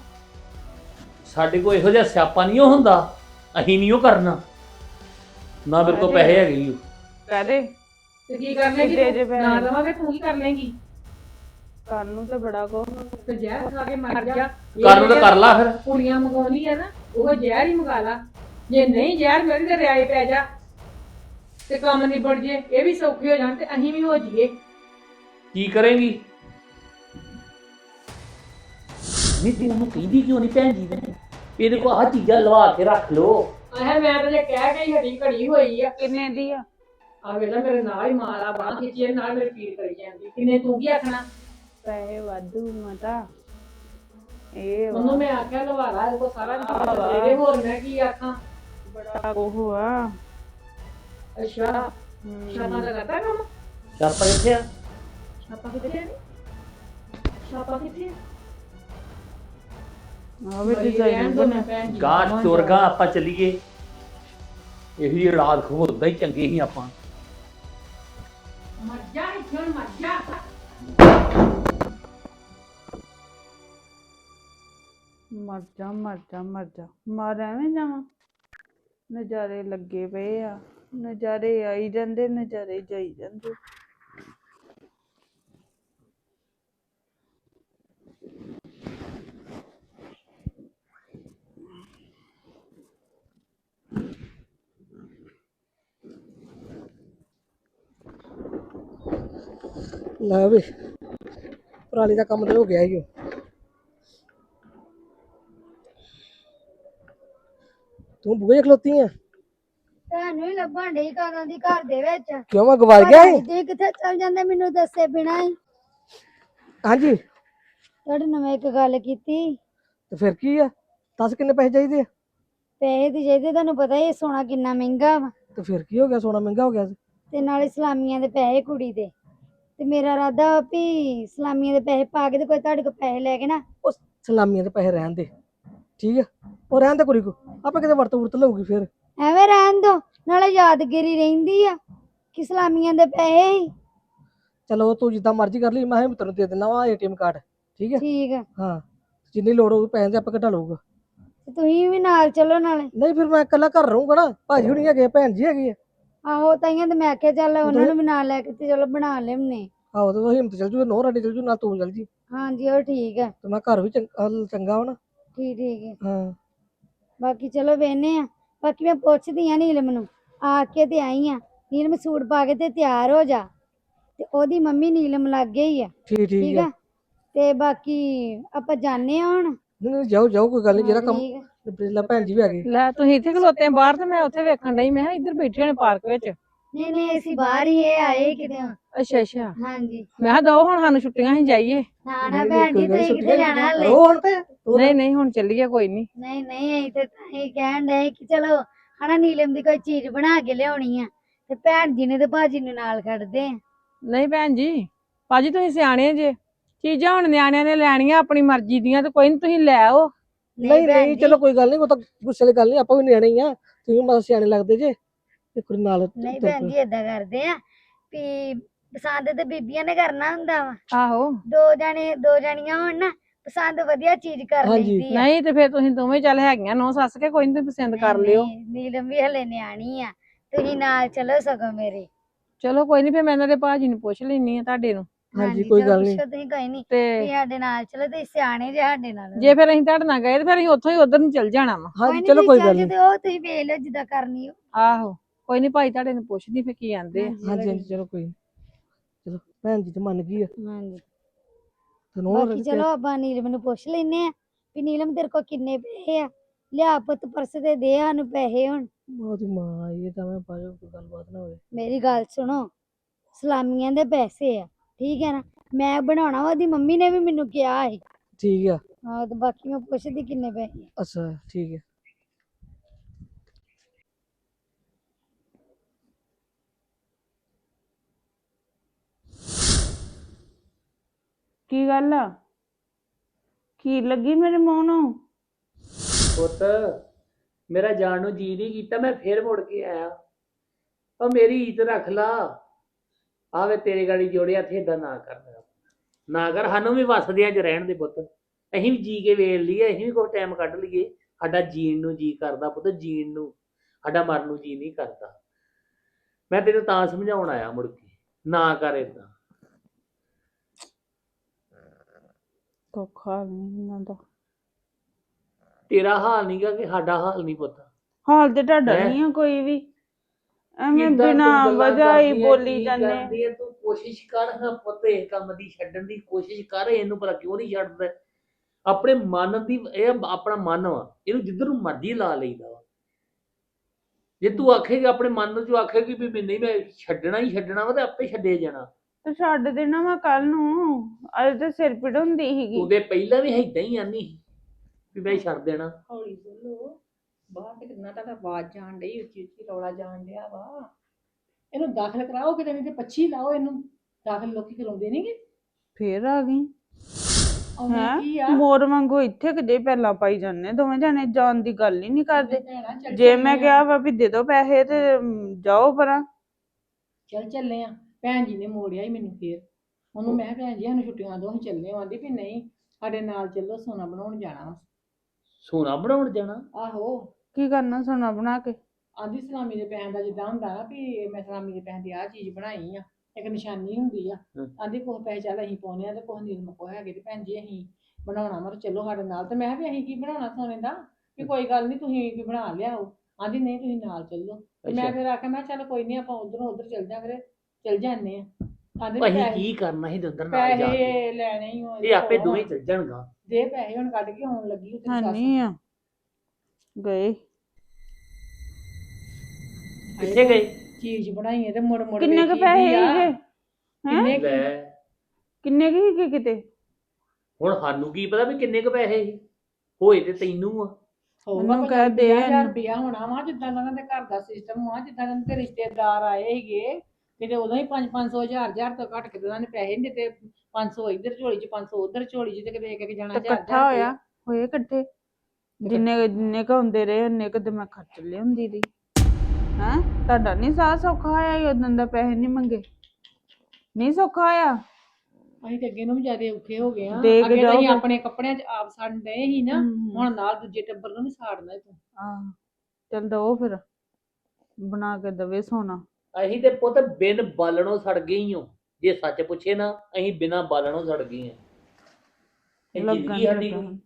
ਸਾਡੇ ਕੋਲ ਇਹੋ ਜਿਹਾ ਸਿਆਪਾ ਨਹੀਂ ਓ ਹੁੰਦਾ। ਅਸੀਂ ਨਹੀਂ ਉਹ ਕਰਨਾ। ਨਾ ਮੇਰੇ ਕੋਲ ਪੈਸੇ ਹੈਗੇ ਹੀ ਓ। ਕਹਦੇ ਤੇ ਕੀ ਕਰ ਪੈਸੇ। ਨਾ ਦਵਾਂਗੇ ਤੂੰ ਕੀ ਕਰ ਲੇਗੀ ਕਰਨ ਨੂੰ ਤੇ ਬੜਾ ਕੋ ਤੇ ਜ਼ਹਿਰ ਖਾ ਕੇ ਮਰ ਜਾ। ਕਰ ਨੂੰ ਤਾਂ ਕਰ ਲਾ ਫਿਰ। ਕੁੜੀਆਂ ਮੰਗਾਉਣੀ ਆ ਨਾ ਉਹ ਜ਼ਹਿਰ ਹੀ ਮੰਗਾ ਲਾ। ਜੇ ਨਹੀਂ ਜ਼ਹਿਰ ਮਿਲਦੀ ਤੇ ਰਿਆਈ ਪੈ ਜਾ। ਤੇ ਕੰਮ ਨਿਬੜ ਜੇ ਇਹ ਵੀ ਸੌਖੇ ਹੋ ਜਾਣ ਤੇ ਅਸੀਂ ਵੀ ਹੋ ਜਾਈਏ। ਕੀ ਕਰੇਂਗੀ? ਨਹੀਂ ਤੂੰ ਉਹਨੂੰ ਕਹਿੰਦੀ ਕਿਉਂ ਨਹੀਂ ਭੈਣ ਜੀ ਨੇ? ਇਹਦੇ ਕੋਲ ਆਹ ਚੀਜ਼ਾਂ ਲਵਾ ਕੇ ਰੱਖ ਲੋ ਆਹ ਮੈਂ ਤਾਂ ਜੇ ਕਹਿ ਕੇ ਹੀ ਹਟੀ ਘੜੀ ਹੋਈ ਆ। ਕਿੰਨੇ ਦੀ ਆ? ਆ ਵੇਲਾ ਮੇਰੇ ਨਾਲ ਹੀ ਮਾਰਾ ਬਾਹ ਖਿੱਚੀ ਨਾਲ ਮੇਰੇ ਪੀੜ ਕਰੀ ਜਾਂਦੀ। ਕਿੰਨੇ ਤੂੰ ਕੀ ਆਖਣਾ? ਪੈਸੇ ਵਾਧੂ ਮਾਤਾ। ਇਹ ਵਾ, ਉਹਨੂੰ ਮੈਂ ਆਖਿਆ ਲਵਾ ਲਾ ਇਹ ਕੋ ਸਾਰਾ ਇਹਦੇ ਹੋਰ ਮੈਂ ਕੀ ਆਖਾਂ? ਬੜਾ ਉਹ ਆ ਅੱਛਾ ਛਾਪਾ ਦਾ ਕਰਦਾ ਕੰਮ? ਚਾਪਾ ਕਿੱਥੇ ਆ? ਛਾਪਾ ਕਿੱਥੇ ਆ ਛਾਪਾ ਕਿੱਥੇ ਆ? ਆ ਵੀ ਬੜੀ ਡਿਜ਼ਾਈਨ ਬਣਾ। ਮੈਂ ਭੈਣ ਜੀ। ਗਾਂ ਨੂੰ ਤੁਰਗਾ ਆਪਾਂ ਚੱਲੀਏ। ਇਹੋ ਰਾਤ ਖੋਦਾ ਹੀ ਚੰਗੇ ਸੀ ਆਪਾਂ। ਮਰ ਜਾ ਇੱਥੇ ਹੁਣ ਮਰ ਜਾ ਮਰ ਜਾ ਮਰ ਜਾ ਮਰ ਜਾ ਮਰ ਐਵੇਂ ਜਾਵਾਂ ਨਜ਼ਾਰੇ ਲੱਗੇ ਪਏ ਆ ਨਜ਼ਾਰੇ ਆਈ ਜਾਂਦੇ ਨਜ਼ਾਰੇ ਜਾਈ ਜਾਂਦੇ ਲੈ ਵੇ ਪਰਾਲੀ ਦਾ ਕੰਮ ਤੇ ਹੋ ਗਿਆ ਓ। ਤੂੰ ਬੁਗੇ ਖਲੋਤੀ ਆ? ਤੁਹਾਨੂੰ ਹੀ ਲੱਭਣ ਡਈ ਕਦੋਂ ਦੀ ਘਰ ਦੇ ਵਿੱਚ। ਕਿਉਂ ਮੈਂ ਗਿਆ ਏ ਕਿੱਥੇ ਚਲ ਜਾਂਦੇ ਮੈਨੂੰ ਦੱਸੇ ਬਿਨਾ ਹੀ ਹਾਂਜੀ। ਤੁਹਾਡੇ ਨਾਲ ਮੈਂ ਇੱਕ ਗੱਲ ਕੀਤੀ। ਤੇ ਫਿਰ ਕੀ ਆ? ਦੱਸ ਕਿੰਨੇ ਪੈਸੇ ਚਾਹੀਦੇ ਆ? ਪੈਸੇ ਦੀ ਚਾਹੀਦੇ ਤੁਹਾਨੂੰ ਪਤਾ ਹੀ ਹੈ ਸੋਨਾ ਕਿੰਨਾ ਮਹਿੰਗਾ ਵਾ। ਤੇ ਫਿਰ ਕੀ ਹੋ ਗਿਆ? ਸੋਨਾ ਮਹਿੰਗਾ ਹੋ ਗਿਆ। ਤੇ ਨਾਲ ਇਸਲਾਮੀਆਂ ਦੇ ਪੈਸੇ ਕੁੜੀ ਦੇ। ਤੇ ਮੇਰਾ ਇਰਾਦਾ ਵੀ ਇਸਲਾਮੀਆਂ ਦੇ ਪੈਸੇ ਪਾ ਕੇ ਤੇ ਕੋਈ ਤੁਹਾਡੇ ਕੋਲ ਪੈਸੇ ਲੈ ਕੇ ਨਾ। ਉਹ ਸਲਾਮੀਆਂ ਦੇ ਪੈਸੇ ਰਹਿਣ ਦੇ। ਠੀਕ ਆ? ਉਹ ਰਹਿਣ ਦੇ ਕੁੜੀ ਕੋ ਆਪਾਂ ਕਿਤੇ ਵਰਤ ਵਰਤ ਲਊਗੀ ਫਿਰ। ਐਵੇਂ ਰਹਿਣ ਦੋ ਨਾਲੇ ਯਾਦਗਿਰੀ ਰਹਿੰਦੀ ਆ ਕਿ ਇਸਲਾਮੀਆਂ ਦੇ ਪੈਸੇ ਹੀ। ਚਲੋ ਤੂੰ ਜਿੱਦਾਂ ਮਰਜ਼ੀ ਕਰ ਲਈ ਮੈਂ ਕਿਹਾ ਤੈਨੂੰ ਦੇ ਦਿੰਦਾ ਵਾ ਏਟੀਐਮ ਕਾਰਡ। ਠੀਕ ਹੈ ਠੀਕ ਆ। ਹਾਂ ਜਿੰਨੀ ਲੋੜ ਹੋਊ ਪੈਸੇ ਤੇ ਆਪਾਂ ਕਢਾ ਲਊਗਾ। ਤੇ ਤੁਸੀਂ ਵੀ ਨਾਲ ਚਲੋ ਨਾਲੇ। ਨਹੀਂ ਫਿਰ ਮੈਂ ਇਕੱਲਾ ਘਰ ਰਹੂੰਗਾ ਨਾ। ਭਾਜੀ ਹੁਣੀ ਹੈਗੇ ਆ, ਭੈਣ ਜੀ ਹੈਗੀ ਆ। ਆਹੋ ਤਾਈਆਂ ਤੇ ਮੈਂ ਆਖਿਆ ਚੱਲ ਉਹਨਾਂ ਨੂੰ ਵੀ ਨਾਲ ਲੈ ਕੇ ਤੇ ਚਲੋ ਬਣਾ ਲਿਆਉਨੇ ਆਹੋ ਤੇ ਹਿੰਮਤ ਚੱਲ ਜੂ ਨੋ ਰਾਡੀ ਚੱਲ ਜੂ ਨਾ ਤੂੰ ਚੱਲ ਜੀ। ਹਾਂਜੀ ਉਹ ਠੀਕ ਆ। ਤੇ ਮੈਂ ਘਰ ਵੀ ਚੰਗਾ ਚੰਗਾ ਵਾ ਨਾ। ਠੀਕ ਠੀਕ ਹੈ ਹਾਂ। ਬਾਕੀ ਚਲੋ ਵੇਨੇ ਆ। ਬਾਕੀ ਮੈਂ ਪੁੱਛਦੀ ਆ ਨੀਲਮ ਨੂੰ ਆ ਕੇ ਤੇ ਆਈ ਆ। ਨੀਲਮ ਸੂਟ ਪਾ ਕੇ ਤੇ ਤਿਆਰ ਹੋ ਜਾ। ਤੇ ਉਹਦੀ ਮੰਮੀ ਨੀਲਮ ਲੱਗ ਗਈ ਆ। ਠੀਕ ਠੀਕ ਆ? ਆ। ਤੇ ਬਾਕੀ ਆਪਾਂ ਜਾਣੇ ਆ ਹੁਣ? ਨਹੀਂ ਨਹੀਂ ਜਾਓ ਜਾਓ ਕੋਈ ਗੱਲ ਨਹੀਂ ਜਿਹੜਾ ਕੰਮ ਠੀਕ ਆ। ਪਿਛਲਾ ਭੈਣ ਜੀ ਵੀ ਹੈਗੇ ਲੈ ਤੁਸੀਂ ਇੱਥੇ ਖਲੋਤੇ ਆ ਬਾਹਰ ਤੇ ਮੈਂ ਉੱਥੇ ਵੇਖਣ ਡਈ ਮੈਂ ਕਿਹਾ ਇੱਧਰ ਬੈਠੇ ਨੇ ਪਾਰਕ ਵਿੱਚ। ਨਹੀਂ ਨਹੀਂ ਅਸੀਂ ਬਾਹਰ ਹੀ ਇਹ ਆਏ ਕਿਤੇ ਅੱਛਾ ਅੱਛਾ। ਹਾਂਜੀ। ਮੈਂ ਕਿਹਾ ਦੋ ਹੁਣ ਸਾਨੂੰ ਛੁੱਟੀਆਂ ਹੀ ਜਾਈਏ। ਨਾ ਨਾ ਭੈਣ ਜੀ ਤੁਸੀਂ ਕਿਤੇ ਜਾਣਾ ਹਲੇ? ਉਹ ਹੁਣ ਤੇ ਉਹ ਨਹੀਂ ਨਹੀਂ ਹੁਣ ਚੱਲੀਏ ਕੋਈ ਨਹੀਂ। ਨਹੀਂ ਨਹੀਂ ਅਸੀਂ ਤੇ ਤਾਂ ਇਹ ਕਹਿਣ ਡਏ ਕਿ ਚਲੋ ਹਨਾ ਨੀਲਮ ਦੀ ਕੋਈ ਚੀਜ਼ ਬਣਾ ਕੇ ਲਿਆਉਣੀ ਆ ਤੇ ਭੈਣ ਜੀ ਨੇ ਤੇ ਭਾਜੀ ਨੂੰ ਨਾਲ ਖੜਦੇ ਆ। ਨਹੀਂ ਭੈਣ ਜੀ ਭਾਜੀ ਤੁਸੀਂ ਸਿਆਣੇ ਜੇ। ਚੀਜ਼ਾਂ ਹੁਣ ਨਿਆਣਿਆਂ ਨੇ ਲੈਣੀਆਂ ਆਪਣੀ ਮਰਜ਼ੀ ਦੀਆਂ ਤੇ ਕੋਈ ਨਹੀਂ ਤੁਸੀਂ ਲੈ ਆਓ। ਨਹੀਂ ਭੈਣ ਨਹੀਂ ਜੀ, ਚਲੋ ਕੋਈ ਗੱਲ ਨਹੀਂ ਉਹ ਤਾਂ ਗੁੱਸੇ ਦੀ ਗੱਲ ਨਹੀਂ ਆਪਾਂ ਵੀ ਨਿਆਣੇ ਹੀ ਆ। ਤੁਸੀਂ ਮਤਲਬ ਸਿਆਣੇ ਲੱਗਦੇ ਜੇ। ਇੱਕ ਵਾਰੀ ਨਾਲ ਨਹੀਂ ਭੈਣ। ਜੀ ਏਦਾਂ ਕਰਦੇ ਆ ਵੀ ਪਸੰਦ ਤੇ ਬੀਬੀਆਂ ਨੇ ਕਰਨਾ ਹੁੰਦਾ ਵਾ। ਆਹੋ। ਦੋ ਜਣੇ ਦੋ ਜਣੀਆਂ ਹੋਣ ਨਾ ਪਸੰਦ ਵਧੀਆ ਚੀਜ਼ ਕਰ ਹਾਂਜੀ। ਲੈਂਦੀ ਆ। ਨਹੀਂ ਤੇ ਫਿਰ ਤੁਸੀਂ ਦੋਵੇਂ ਚੱਲ ਹੈਗੀਆਂ ਨੋ ਸੱਸ ਕੇ ਕੋਈ ਨਹੀਂ ਤੁਸੀਂ ਪਸੰਦ ਕਰ ਨਹੀਂ, ਲਿਓ। ਨਹੀਂ, ਨੀਲਮ ਵੀ ਹਲੇ ਨਿਆਣੀ ਆ। ਤੁਸੀਂ ਨਾਲ ਚਲੋ ਸਗੋਂ ਮੇਰੇ। ਚਲੋ ਕੋਈ ਨਹੀਂ ਫਿਰ ਮੈਂ ਇਹਨਾਂ ਦੇ ਭਾਜੀ ਨੂੰ ਪੁੱਛ ਲੈਣੀ ਆ ਤੁਹਾਡੇ ਨੂੰ। ਹਾਂਜੀ ਕੋਈ ਗੱਲ ਨਹੀਂ ਤੁਸੀਂ ਕੋਈ ਨਹੀਂ ਤੇ ਸਾਡੇ ਨਾਲ ਚਲੋ ਤੁਸੀਂ ਸਿਆਣੇ ਜੇ ਸਾਡੇ ਨਾਲ। ਜੇ ਫਿਰ ਅਸੀਂ ਤੁਹਾਡੇ ਨਾਲ ਗਏ ਤੇ ਫਿਰ ਅਸੀਂ ਉੱਥੋਂ ਹੀ ਉਧਰ ਨੂੰ ਚੱਲ ਜਾਣਾ ਵਾ। ਹਾਂਜੀ ਚਲੋ ਕੋਈ ਗੱਲ ਨਹੀਂ ਤੇ ਉਹ ਤੁਸੀਂ ਵੇਖ ਲਓ ਜਿੱਦਾਂ ਕਰਨੀ ਹੋ ਆਹੋ ਕੋਈ ਨਹੀਂ ਭਾਈ ਤੁਹਾਡੇ ਨੂੰ ਪੁੱਛਦੀ ਫਿਰ ਕੀ ਆਂਦੇ ਹਾਂਜੀ ਹਾਂਜੀ ਚਲੋ ਕੋਈ। ਚਲੋ ਭੈਣ ਜੀ ਤੇ ਮੰਨ ਗਈ ਆ। ਹਾਂਜੀ। ਤੇ ਬਾਕੀ ਚਲੋ ਆਪਾਂ ਨੀਲਮ ਨੂੰ ਪੁੱਛ ਲੈਨੇ ਆ ਵੀ ਨੀਲਮ ਤੇਰੇ ਕੋਲ ਕਿੰਨੇ ਪੈਸੇ ਆ? ਲਿਆ ਪੁੱਤ ਪਰਸ ਤੇ ਦੇ ਸਾਨੂੰ ਪੈਸੇ ਹੁਣ। ਉਹਦੀ ਮਾਂ ਆਈ ਹੈ ਤਾਂ ਮੈਂ ਬਾਜੋ ਕੋਈ ਗੱਲਬਾਤ ਨਾ ਹੋਵੇ। ਮੇਰੀ ਗੱਲ ਸੁਣੋ ਸਲਾਮੀਆਂ ਦੇ ਪੈਸੇ ਆ। ਠੀਕ ਹੈ ਨਾ? ਮੈਂ ਬਣਾਉਣਾ ਵਾ ਉਹਦੀ ਮੰਮੀ ਨੇ ਵੀ ਮੈਨੂੰ ਕਿਹਾ ਸੀ। ਠੀਕ ਆ। ਹਾਂ ਤੇ ਬਾਕੀ ਮੈਂ ਪੁੱਛਦੀ ਕਿੰਨੇ ਪੈਸੇ ਆ। ਅੱਛਾ ਠੀਕ ਹੈ ਕੀ ਗੱਲ ਆ? ਕੀ ਲੱਗੀ ਮੇਰੇ ਮੂੰਹ ਨੂੰ? ਪੁੱਤ ਮੇਰਾ ਜਾਣ ਨੂੰ ਜੀ ਨਹੀਂ ਕੀਤਾ ਮੈਂ ਫੇਰ ਮੁੜ ਕੇ ਆਇਆ। ਉਹ ਮੇਰੀ ਇੱਜ਼ਤ ਰੱਖ ਲਾ। ਆਵੇ ਤੇਰੇ ਗਾੜੀ ਜੋੜਿਆ ਥੇ ਏਦਾਂ ਨਾ ਕਰ ਮੇਰਾ। ਨਾ ਕਰ ਸਾਨੂੰ ਵੀ ਵਸਦਿਆਂ ਚ ਰਹਿਣ ਦੇ ਪੁੱਤ। ਅਸੀਂ ਵੀ ਜੀ ਕੇ ਵੇਲ ਲਈਏ ਅਸੀਂ ਵੀ ਕੋਈ ਟਾਈਮ ਕੱਢ ਲਈਏ। ਸਾਡਾ ਜੀਣ ਨੂੰ ਜੀ ਕਰਦਾ ਪੁੱਤ ਜੀਣ ਨੂੰ। ਸਾਡਾ ਮਰਨ ਨੂੰ ਜੀ ਨਹੀਂ ਕਰਦਾ। ਮੈਂ ਤੈਨੂੰ ਤਾਂ ਸਮਝਾਉਣ ਆਇਆ ਮੁੜ ਕੇ। ਨਾ ਕਰ ਏਦਾਂ। ਧੋਖਾ ਨਹੀਂ ਇਹਨਾਂ ਦਾ। ਤੇਰਾ ਹਾਲ ਨਹੀਂਗਾ ਕਿ ਸਾਡਾ ਹਾਲ ਨਹੀਂ ਪੁੱਤ। ਹਾਲ ਤੇ ਤੁਹਾਡਾ ਹੈਂ? ਨਹੀਂ ਆ ਕੋਈ ਵੀ। ਐਵੇਂ ਕਿੱਦਾਂ ਤੂੰ ਬਿਨਾਂ ਗੱਲਾਂ ਵਜ੍ਹਾ ਹੀ ਕਰਦੀ ਆਂ, ਬੋਲੀ ਕੀ ਜਾਂਦੇ ਕਰਦੀ ਆਂ, ਤੂੰ ਕੋਸ਼ਿਸ਼ ਕਰ ਹਾਂ ਪੁੱਤ ਇਹ ਕੰਮ ਦੀ ਛੱਡਣ ਦੀ ਕੋਸ਼ਿਸ਼ ਕਰ ਇਹਨੂੰ ਭਲਾ ਕਿਉਂ ਨਹੀਂ ਛੱਡਦਾ? ਆਪਣੇ ਮਨ ਦੀ ਇਹ ਆਪਣਾ ਮਨ ਵਾ ਇਹਨੂੰ ਜਿੱਧਰ ਨੂੰ ਮਰਜ਼ੀ ਲਾ ਲਈਦਾ ਵਾ। ਜੇ ਤੂੰ ਆਖੇਗਾ ਆਪਣੇ ਮਨ ਨੂੰ ਜੋ ਆਖੇਗੀ ਵੀ ਮੈਂ ਨਹੀਂ ਮੈਂ ਛੱਡਣਾ ਹੀ ਛੱਡਣਾ ਵਾ ਤੇ ਆਪੇ ਛੱਡੇ ਜਾਣਾ। ਤੇ ਛੱਡ ਦੇਣਾ ਮੈਂ ਕੱਲ ਨੂੰ ਅੱਜ ਤੇ ਸਿਰ ਪੀੜ ਹੁੰਦੀ ਸੀਗੀ। ਉਹਦੇ ਪਹਿਲਾਂ ਵੀ ਏਦਾਂ ਹੀ ਆਨੀ ਸੀ ਵੀ ਮੈਂ ਛੱਡ ਦੇਣਾ। ਹੌਲੀ ਬੋਲੋ। ਬਾਹਰ ਤੇ ਕਿੰਨਾ ਤੁਹਾਡਾ ਆਵਾਜ਼ ਜਾਣ ਡਈ ਉੱਚੀ ਉੱਚੀ ਰੌਲਾ ਜਾਣ ਡਿਆ ਵਾ। ਇਹਨੂੰ ਦਾਖਲ ਕਰਾਓ ਕਿਤੇ ਨਹੀਂ ਤੇ ਪੱਛੀ ਲਾਓ ਇਹਨੂੰ ਦਾਖਲ ਲੋਕੀ ਕਰਾਉਂਦੇ ਨਹੀਂਗੇ ਫੇਰ ਆ ਗਈ। ਕੀ ਆ? ਮੋਰ ਵਾਂਗੂ ਇੱਥੇ ਕਿਤੇ ਪਹਿਲਾਂ ਪਾਈ ਜਾਂਦੇ ਦੋਵੇਂ ਜਾਣੇ ਜਾਣ ਦੀ ਗੱਲ ਹੀ ਨਹੀਂ ਕਰਦੇ। ਭੈਣਾਂ ਚੱਲ ਜੇ ਮੈਂ ਚੱਲੇ ਕਿਹਾ ਵਾ ਵੀ ਦੇ ਦੋ ਪੈਸੇ ਤੇ ਜਾਓ ਪਰਾਂ। ਚੱਲ ਚੱਲੇ ਆ। ਭੈਣ ਜੀ ਨੇ ਮੋੜਿਆ ਹੀ ਮੈਨੂੰ ਫੇਰ। ਉਹਨੂੰ ਮੈਂ ਕਿਹਾ ਭੈਣ ਜੀ ਸਾਨੂੰ ਛੁੱਟੀਆਂ ਦੋ ਅਸੀਂ ਚੱਲੇ ਆਂਦੀ ਵੀ ਨਹੀਂ ਸਾਡੇ ਨਾਲ ਚੱਲੋ ਸੋਨਾ ਬਣਾਉਣ ਜਾਣਾ ਵਾ। ਸੋਨਾ ਬਣਾਉਣ ਜਾਣਾ? ਆਹੋ। ਕੀ ਕਰਨਾ ਸੋਨਾ ਬਣਾ ਕੇ? ਆਂਦੀ ਸਲਾਮੀ ਦੇ ਪੈਸਿਆਂ ਦਾ ਜਿੱਦਾਂ ਹੁੰਦਾ ਨਾ ਵੀ ਮੈਂ ਸਲਾਮੀ ਦੇ ਪੈਸਿਆਂ ਦੀ ਆਹ ਚੀਜ਼ ਬਣਾਈ ਆ ਇੱਕ ਨਿਸ਼ਾਨੀ ਹੁੰਦੀ ਆ। ਹਮ। ਆਂਦੀ ਕੋਹ ਪੈਸੇ ਚੱਲ ਅਸੀਂ ਪਾਉਣੇ ਆ ਤੇ ਕੋਹ ਨੀਲਮ ਕੋ ਹੈਗੇ ਤੇ ਭੈਣ ਜੀ ਅਸੀਂ ਬਣਾਉਣਾ ਮਰ ਚੱਲੋ ਸਾਡੇ ਨਾਲ ਤੇ ਮੈਂ ਕਿਹਾ ਵੀ ਅਸੀਂ ਕੀ ਬਣਾਉਣਾ ਸੋਨੇ ਦਾ? ਵੀ ਕੋਈ ਗੱਲ ਨਹੀਂ ਤੁਸੀਂ ਵੀ ਬਣਾ ਲਿਆਓ। ਆਂਦੀ ਨਹੀਂ ਤੁਸੀਂ ਨਾਲ ਚੱਲੋ। ਤੇ ਮੈਂ ਅੱਛਾ। ਫਿਰ ਆਖਿਆ ਮੈਂ ਕਿਹਾ ਚੱਲ ਕੋਈ ਨਹੀਂ ਆਪਾਂ ਉਧਰੋਂ ਉਧਰ ਚੱਲ ਜਾਂਗੇ ਚੱਲ ਜਾਂਦੇ ਆ। ਵੀ ਭਾਈ ਪੈਸੇ ਕੀ ਕਰਨਾ ਸੀ ਉਧਰ ਨਾਲ ਜਾ ਕੇ। ਪੈਸੇ ਲੈਣੇ ਹੀ ਹੋਣ ਇਹ ਆਪੇ ਦੋਵੇਂ ਚੱਲ ਜਾਣਗਾ। ਦੇ ਪੈਸੇ ਹੁਣ ਕੱਢ ਕੇ ਆਉਣ ਲੱਗੀ ਉਹ ਤੇਰੀ ਹਾਂ ਸੱਸ ਨਹੀਂ ਆ। ਗਏ। ਕਿੱਥੇ ਗਏ? ਚੀਜ਼ ਬਣਾਈ ਹੈ ਤੇ ਮੁੜ ਮੁੜ ਕਿੰਨੇ ਕ ਪੈਸੇ ਆ। ਸੀਗੇ? ਕਿੰਨੇ ਕੁ- ਲੈ। ਕਿੰਨੇ ਕੁ ਸੀਗੇ ਕਿਤੇ? ਹੁਣ ਸਾਨੂੰ ਕੀ ਪਤਾ ਵੀ ਕਿੰਨੇ ਕ ਪੈਸੇ ਸੀ। ਹੋਏ ਤੇ ਤੈਨੂੰ ਆ। ਹੋਊਗਾ ਮੈਨੂੰ ਕਹਿ ਦੇ ਪੰਜਾਹ ਹਜ਼ਾਰ ਇਹਨੂੰ। ਰੁਪਇਆ ਹੋਣਾ ਵਾ ਜਿੱਦਾਂ ਦਾ ਉਹਨਾਂ ਦੇ ਘਰ ਦਾ ਸਿਸਟਮ ਵਾ ਜਿੱਦਾਂ ਉਹਨਾਂ ਦੇ ਰਿਸ਼ਤੇਦਾਰ ਆਏ ਸੀਗੇ। ਕਿਤੇ ਉਦੋਂ ਹੀ 5-500 ਹਜ਼ਾਰ ਹਜ਼ਾਰ ਤੋਂ ਘੱਟ ਕੇ ਉਹਨਾਂ ਨੇ ਪੈਸੇ ਨਹੀਂ ਦਿੱਤੇ 500 ਇੱਧਰ ਝੋਲੀ 'ਚ 500 ਉੱਧਰ ਝੋਲੀ 'ਚ ਤੇ ਕਿਤੇ ਇੱਕ ਇੱਕ ਜਣਾ ਤੇ ਹਜ਼ਾਰ ਇਕੱਠਾ ਹੋਇਆ ਹੋਏ ਇਕੱਠੇ। ਜਿੰਨੇ ਜਿੰਨੇ ਕ ਹੁੰਦੇ ਰਹੇ ਉਹਨੇ ਕ ਤੇ ਮੈਂ ਖਰਚ ਲਿਆਉਂਦੀ ਰਹੀ। ਹੈਂ? ਤੁਹਾਡਾ ਨਹੀਂ ਸਾਹ ਸੌਖਾ ਆਇਆ ਉਦੋਂ ਦਾ ਪੈਸੇ ਨਹੀਂ ਮੰਗੇ? ਨਹੀਂ ਸੌਖਾ ਆ ਅਸੀਂ ਤੇ ਅੱਗੇ ਨੂੰ ਵੀ ਜ਼ਿਆਦਾ ਔਖੇ ਹੋ ਗਏ ਆ ਦੇਖ ਅੱਗੇ ਤਾਂ ਅਸੀਂ ਜਾਓ। ਆਪਣੇ ਕੱਪੜਿਆਂ 'ਚ ਆਪ ਸੜਨ ਡਏ ਸੀ ਨਾ ਹਮ। ਹੁਣ ਨਾਲ ਦੂਜੇ ਟੱਬਰ ਨੂੰ ਵੀ ਸਾੜਨਾ ਤੂੰ। ਆਹ ਚੱਲ ਦੋ ਫਿਰ। ਬਣਾ ਕੇ ਦਵੇ ਸੋਨਾ। ਅਸੀਂ ਤੇ ਪੁੱਤ ਬਿਨ ਬਾਲਣੋਂ ਸੜ ਗਈ ਹਾਂ ਜੇ ਸੱਚ ਪੁੱਛੇ ਨਾ ਅਸੀਂ ਬਿਨਾ ਬਾਲਣੋਂ ਸੜ ਗਏ ਹਾਂ ਇਹ ਲੱਗਣ ਜ਼ਿੰਦਗੀ ਤੇ ਸਾਡੀ ਡਿਆ- ਕੋਈ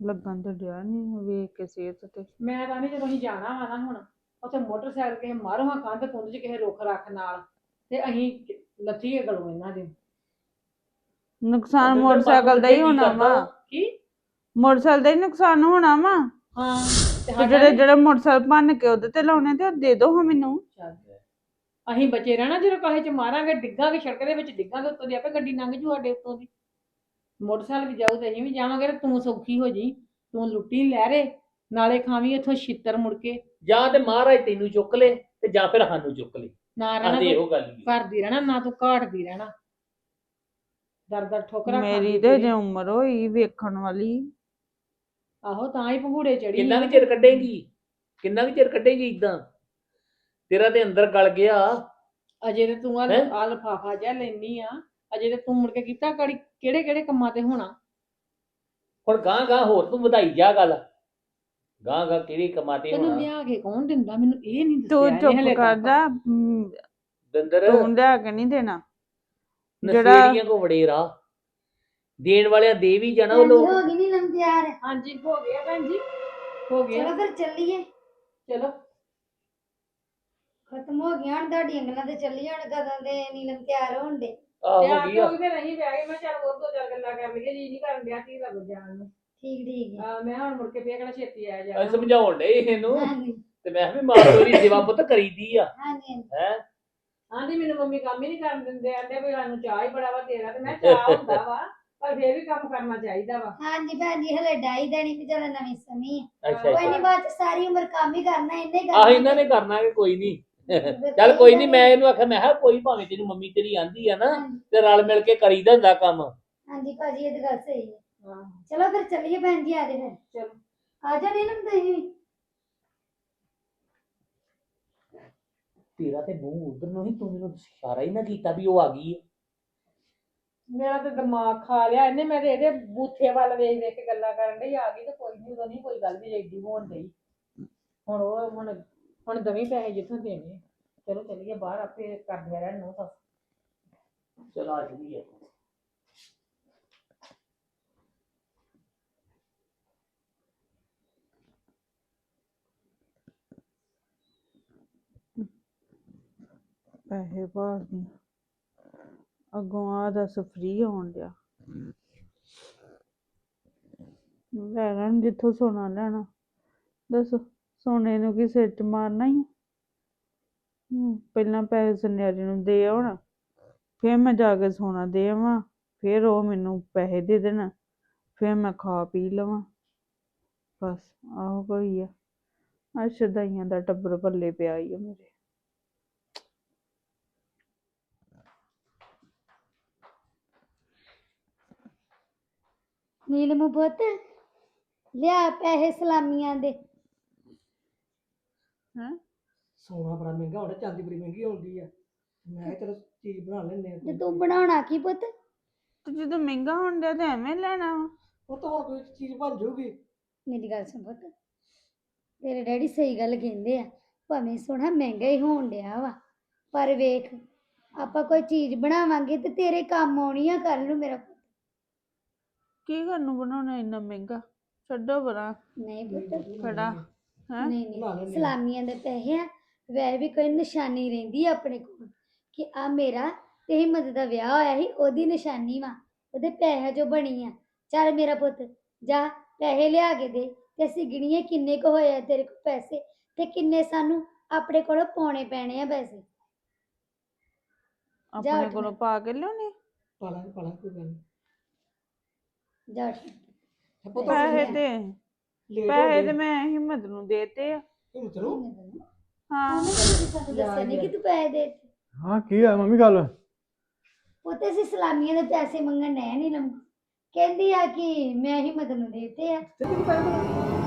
ਲੱਗਣ ਤੇ ਡਿਆ ਨਹੀਂ ਵੇਖ ਕੇ ਸਿਹਤ ਤੇ। ਮੈਂ ਤਾਂ ਨਹੀਂ ਜਦੋਂ ਅਸੀਂ ਜਾਣਾ ਵਾ ਨਾ ਹੁਣ ਉੱਥੇ ਮੋਟਰਸਾਈਕਲ ਕਿਸੇ ਮਾਰੋ ਹਾਂ ਕੰਧ ਕੁੰਧ 'ਚ ਕਿਸੇ ਰੁੱਖ ਰੱਖ ਨਾਲ ਤੇ ਅਸੀਂ ਲੱਥੀਏ ਗਲੋਂ ਇਹਨਾਂ ਦੇ। ਨੁਕਸਾਨ ਮੋਟਰਸਾਈਕਲ ਦਾ ਹੀ ਹੋਣਾ ਵਾ। ਕੀ? ਮੋਟਰਸਾਈਕਲ ਦਾ ਹੀ ਨੁਕਸਾਨ ਹੋਣਾ ਵਾ। ਹਾਂ ਤੇ ਜਿਹੜੇ ਜਿਹੜੇ ਮੋਟਰਸਾਈਕਲ ਭੰਨ ਕੇ ਉਹਦੇ ਤੇ ਲਾਉਣੇ ਤੇ ਉਹ ਦੇ ਦੋ ਹਾਂ ਮੈਨੂੰ। ਅਸੀਂ ਬਚੇ ਰਹਿਣਾ ਜਦੋਂ ਕਾਹੇ 'ਚ ਮਾਰਾਂਗੇ ਡਿੱਗਾਂਗੇ ਸੜਕ ਦੇ ਵਿੱਚ ਡਿੱਗਾਂਗੇ ਉੱਤੋਂ ਦੀ ਆਪੇ ਗੱਡੀ ਲੰਘ ਜੂ ਸਾਡੇ ਉੱਤੋਂ ਦੀ। ਮੋਟਰਸਾਈਕਲ ਵੀ ਜਾਊ ਤੇ ਅਸੀਂ ਵੀ ਜਾਵਾਂਗੇ ਤੇ ਤੂੰ ਸੌਖੀ ਹੋ ਜੀ ਤੂੰ ਲੁੱਟੀ ਲਹਿਰੇ ਨਾਲੇ ਖਾਵੀਂ ਇੱਥੋਂ ਛਿੱਤਰ ਮੁੜ ਕੇ। ਜਾਂ ਤੇ ਮਹਾਰਾਜ ਤੈਨੂੰ ਚੁੱਕ ਲੇ ਤੇ ਜਾਂ ਫਿਰ ਸਾਨੂੰ ਚੁੱਕ ਲੇ। ਨਾ ਰਹਿਣਾ ਇਹੋ ਤੂੰ ਗੱਲ ਹੀ। ਭਰਦੀ ਰਹਿਣਾ ਨਾ ਤੂੰ ਘਾਟਦੀ ਰਹਿਣਾ। ਦਰ ਦਰ ਠੋਕਰਾਂ ਮੇਰੀ ਖਾਂਦੀ ਤੇ। ਜੇ ਉਮਰ ਹੋਈ ਵੇਖਣ ਵਾਲੀ। ਆਹੋ ਤਾਂ ਹੀ ਪੰਘੂੜੇ ਚੜੀ। ਕਿੰਨਾ ਕੁ ਚਿਰ ਕੱਢੇਗੀ? ਕਿੰਨਾ ਕੁ ਚਿਰ ਕੱਢੇਗੀ ਇਦਾਂ ਤੇਰਾ ਤੇ ਅੰਦਰ ਗਲ ਗਿਆ। ਅਜੇ ਤੇ ਤੂੰ ਹੈਂ? ਆ ਲਫਾਫਾ ਜਿਹਾ ਲੈਣੀ ਆ। ਅਜੇ ਤੇ ਤੂੰ ਮੁੜ ਕੇ ਕੀਤਾ ਕੜੀ ਕਿਹੜੇ ਕਿਹੜੇ ਕੰਮਾਂ ਤੇ ਹੋਣਾ? ਹੁਣ ਗਾਂ ਗਾਂ ਹੋਰ ਤੂੰ ਵਧਾਈ ਜਾ ਗੱਲ। ਗਾਂ ਗਾਂ ਕਿਹੜੀ ਕਮਾਤੇ ਤੈਨੂੰ ਹੋਣਾ। ਲਿਆ ਕੇ ਕੌਣ ਦਿੰਦਾ? ਮੈਨੂੰ ਇਹ ਨਹੀਂ ਦੱਸਿਆ ਤੂੰ ਇਹਨੇ ਚੁੱਪ ਹਲੇ ਕਰ। ਜਾ। ਦੰਦਰ ਤੂੰ ਲਿਆ ਕੇ ਨਹੀਂ ਦੇਣਾ। ਜਿਹੜਾ- ਨਸੇੜੀਆਂ ਕੋ ਵੜੇਰਾ ਦੇਣ ਵਾਲਿਆਂ ਦੇ ਵੀ ਜਾਣਾ ਉਹ ਹਾਂਜੀ ਲੋਕ। ਹੋ ਗਈ ਨੀਲਮ ਤਿਆਰ। ਹਾਂਜੀ ਹੋ ਗਿਆ ਭੈਣ ਜੀ। ਹੋ ਗਿਆ। ਚਲੋ ਫਿਰ ਚੱਲੀਏ। ਚਲੋ। ਖਤਮ ਹੋ ਗਈਆਂ ਹੁਣ ਤੁਹਾਡੀਆਂ ਗੱਲਾਂ ਤੇ ਚੱਲੀ ਹੁਣ ਕਦੋਂ ਦੇ ਨੀਲਮ ਤਿਆਰ ਹੋਣ ਦੇ। ਆਹ ਤੇ ਹੋ ਆਪ ਗਈ ਆ ਲੋਕ ਤੇ ਨਹੀਂ ਬਹਿ ਗਏ ਮੈਂ ਚੱਲ ਹੋਰ ਦੋ ਚਾਰ ਗੱਲਾਂ ਕਰ ਲਈਏ ਜੀ ਨਹੀਂ ਕਰਨ ਡਿਆ ਕੀ ਲੱਗ ਜਾਣ ਨੂੰ। ਠੀਕ ਠੀਕ ਹੈ। ਆ, ਮੈਂ ਹੁਣ ਮੁੜ ਕੇ ਫੇਰ ਕਿਹੜਾ ਛੇਤੀ ਆਇਆ ਅਸੀਂ ਜਾ ਸਮਝਾਉਣ ਡੇ ਇਹਨੂੰ ਹਾਂਜੀ। ਤੇ ਮੈਂ ਕਿਹਾ ਵੀ ਮਾਂ ਚੋਰੀ ਸੇਵਾ ਪੁੱਤ ਕਰੀਦੀ ਆ। ਹਾਂਜੀ ਹਾਂਜੀ। ਹੈ? ਆਂਦੀ ਮੈਨੂੰ ਮੰਮੀ ਕੰਮ ਹੀ ਨਹੀਂ ਕਰਨ ਦਿੰਦੇ ਆਂਦੇ ਵੀ ਸਾਨੂੰ ਚਾਹ ਹੀ ਬੜਾ ਵਾ ਤੇਰਾ ਤੇ ਮੈਂ ਚਾਹ ਹੁੰਦਾ ਵਾ ਪਰ ਫੇਰ ਵੀ ਕੰਮ ਕਰਨਾ ਚਾਹੀਦਾ ਵਾ। ਹਾਂਜੀ ਭੈਣ ਜੀ ਹਲੇ ਡਾਈ ਦੇਣੀ ਵੀ ਚਲੋ ਨਵੀਂ ਸਮੀ ਹੈ ਅੱਛਾ ਕੋਈ ਨਹੀਂ ਅੱਛਾ ਬਾਅਦ ਚ ਸਾਰੀ ਉਮਰ ਕੰਮ ਹੀ ਕਰਨਾ ਇੰਨੇ ਹੀ ਆਹ ਕਰਨਾ ਇਹਨਾਂ ਨੇ ਕਰਨਾ ਕਿ ਕੋਈ ਨਹੀਂ ਚੱਲ ਕੋਈ ਨਹੀਂ ਮੈਂ ਇਹਨੂੰ ਆਖਿਆ ਮੈਂ ਕਿਹਾ ਕੋਈ ਭਾਵੇਂ ਤੈਨੂੰ ਮੰਮੀ ਤੇਰੀ ਆਂਦੀ ਆ ਨਾ ਤੇ ਰਲ ਮਿਲ ਕੇ ਕਰੀਦਾ ਹੁੰਦਾ ਕੰਮ। ਹਾਂਜੀ ਭਾਜੀ ਇਹ ਤਾਂ ਗੱਲ ਸਹੀ ਹੈ। ਹਾਂ। ਚਲੋ ਫਿਰ ਚੱਲੀਏ ਭੈਣ ਜੀ ਆ ਦੇ ਫਿਰ। ਚਲੋ। ਆ ਜਾ ਨੀਲਮ ਤੁਸੀਂ ਵੀ। ਤੇਰਾ ਤੇ ਮੂੰਹ ਉਧਰ ਨੂੰ ਹੀ ਤੂੰ ਮੈਨੂੰ ਇਸ਼ਾਰਾ ਹੀ ਨਾ ਕੀਤਾ ਵੀ ਉਹ ਆ ਗਈ ਹੈ। ਮੇਰਾ ਤਾਂ ਦਿਮਾਗ ਖਾ ਲਿਆ ਇਹਨੇ ਮੈਂ ਤੇ ਇਹਦੇ ਬੂਥੇ ਵੱਲ ਵੇਖ ਵੇਖ ਕੇ ਗੱਲਾਂ ਕਰਨ ਡਈ ਆ ਗਈ ਤੇ ਕੋਈ ਨਹੀਂ ਉਦੋਂ ਨਹੀਂ ਕੋਈ ਗੱਲ ਵੀ ਐਡੀ ਹੋਣ ਡਈ। ਹੁਣ ਉਹ ਹੁਣ ਹੁਣ ਦਵੀਂ ਪੈਸੇ ਜਿੱਥੋਂ ਦੇਣੇ ਚਲੋ ਚੱਲੀਏ ਬਾਹਰ ਆਪੇ ਕਰਦੀਆਂ ਰਹਿਣ ਨੂੰ ਸੱਸ ਚਲ ਆ ਜੂਗੀ ਆ। ਪੈਸੇ ਭਾਲਦੀ ਅੱਗੋਂ ਆ ਦੱਸ ਫ੍ਰੀ ਆਉਣ ਡਿਆ। ਲੈ ਲੈਣ ਜਿੱਥੋਂ ਸੋਨਾ ਲੈਣਾ। ਦੱਸ। ਸੋਨੇ ਨੂੰ ਕੀ ਸਿਰ 'ਚ ਮਾਰਨਾ ਹੀ, ਪਹਿਲਾਂ ਪੈਸੇ ਸੁਨਿਆਰੇ ਨੂੰ ਦੇ ਆਉਣ, ਫਿਰ ਮੈਂ ਜਾ ਕੇ ਸੋਨਾ ਦੇ ਆਵਾਂ, ਫਿਰ ਉਹ ਮੈਨੂੰ ਪੈਸੇ ਦੇ ਦੇਣ, ਫਿਰ ਮੈਂ ਖਾ ਪੀ ਲਵਾਂ। ਬਸ, ਆਹੋ ਕੋਈ ਆ। ਆ ਸ਼ਦਾਈਆਂ ਦਾ ਟੱਬਰ ਪੱਲੇ ਪਿਆ ਈ ਆ ਮੇਰੇ। ਨੀਲਮ ਪੁੱਤ, ਲਿਆ ਪੈਸੇ ਸਲਾਮੀਆਂ ਦੇ। ਹੈਂ? ਸੋਨਾ ਬੜਾ ਮਹਿੰਗਾ ਹੁੰਦਾ ਚਾਂਦੀ ਬੜੀ ਮਹਿੰਗੀ ਹੁੰਦੀ ਆ। ਮੈਂ ਕਿਹਾ ਚਲੋ ਚੀਜ਼ ਬਣਾ ਲੈਂਦੇ ਆ ਤੇ ਤੂੰ ਬਣਾਉਣਾ ਕੀ ਪੁੱਤ? ਤੇ ਜਦੋਂ ਮਹਿੰਗਾ ਹੋਣ ਡਿਆ ਤੇ ਐਵੇਂ ਲੈਣਾ ਵਾ। ਉਹ ਤਾਂ ਹੁਣ ਕੋਈ ਚੀਜ਼ ਬਣ ਜਾਊਗੀ। ਮੇਰੀ ਗੱਲ ਸੁਣ ਪੁੱਤ। ਤੇਰੇ ਡੈਡੀ ਸਹੀ ਗੱਲ ਕਹਿੰਦੇ ਆ ਭਾਵੇਂ ਸੋਨਾ ਮਹਿੰਗਾ ਹੀ ਹੋਣ ਡਿਆ ਵਾ ਪਰ ਵੇਖ ਆਪਾਂ ਕੋਈ ਚੀਜ਼ ਬਣਾਵਾਂਗੇ ਤੇ ਤੇਰੇ ਕੰਮ ਆਉਣੀ ਆ ਕੱਲ ਨੂੰ ਮੇਰਾ ਪੁੱਤ। ਕੀ ਕਰਨ ਨੂੰ ਬਣਾਉਣਾ ਇੰਨਾ ਮਹਿੰਗਾ? ਛੱਡੋ ਬਰਾ ਨਹੀਂ ਪੁੱਤ। ਖੜਾ। ਹੈ ਨਹੀਂ ਬਣਾ ਨਹੀਂ ਲੈਂਦੇ ਆ। ਸਲਾਮੀਆਂ ਦੇ ਪੈਸੇ ਆ ਵੈਸੇ ਵੀ ਕੋਈ ਨਿਸ਼ਾਨੀ ਰਹਿੰਦੀ ਆ ਆਪਣੇ ਕੋਲ ਕਿ ਆ ਮੇਰਾ ਤੇ ਹਿੰਮਤ ਦਾ ਵਿਆਹ ਹੋਇਆ ਸੀ ਉਹਦੀ ਨਿਸ਼ਾਨੀ ਵਾ ਉਹਦੇ ਪੈਸੇ ਜੋ ਬਣੀ ਆ ਚੱਲ ਮੇਰਾ ਪੁੱਤ ਜਾ ਪੈਸੇ ਲਿਆ ਕੇ ਦੇ ਤੇ ਅਸੀਂ ਗਿਣੀਏ ਕਿੰਨੇ ਕੁ ਹੋਏ ਆ ਤੇਰੇ ਕੋਲ ਪੈਸੇ ਤੇ ਕਿੰਨੇ ਸਾਨੂੰ ਆਪਣੇ ਕੋਲੋਂ ਪਾਉਣੇ ਪੈਣੇ ਆ ਪੈਸੇ ਆਪਣੇ ਉੱਠ ਕੋਲੋਂ ਮੈਂ। ਪਾ ਕੇ ਲਿਆਉਣੇ ਪਾਲਾ ਪਾਲਾ ਕੋਈ ਗੱਲ ਨਹੀਂ ਜਾ ਉੱਠ। ਪੁੱਤ ਪੈਸੇ ਤੇ ਲੇਟ ਹੋ ਪੈਸੇ ਗਏ। ਤੇ ਮੈਂ ਹਿੰਮਤ ਨੂੰ ਦੇਤੇ ਆ। ਹਿੰਮਤ ਨੂੰ? ਹਾਂ। ਉਹਨੇ ਕਦੇ ਸਾਨੂੰ ਦੱਸਿਆ ਨਹੀਂ ਕਿ ਤੂੰ ਪੈਸੇ ਦੇ ਦਿੱਤੇ। ਹਾਂ ਕੀ ਆ ਮੰਮੀ ਗੱਲ? ਪੁੱਤ ਅਸੀਂ ਸਲਾਮੀਆਂ ਦੇ ਪੈਸੇ ਮੰਗਣ ਡਏ ਨਹੀਂ ਲੰਮ। ਕਹਿੰਦੀ ਆ ਕਿ ਮੈਂ ਹਿੰਮਤ ਨੂੰ ਦੇਤੇ ਆ। ਤੇ ਤੈਨੂੰ ਪੈਸੇ ਬਣਾ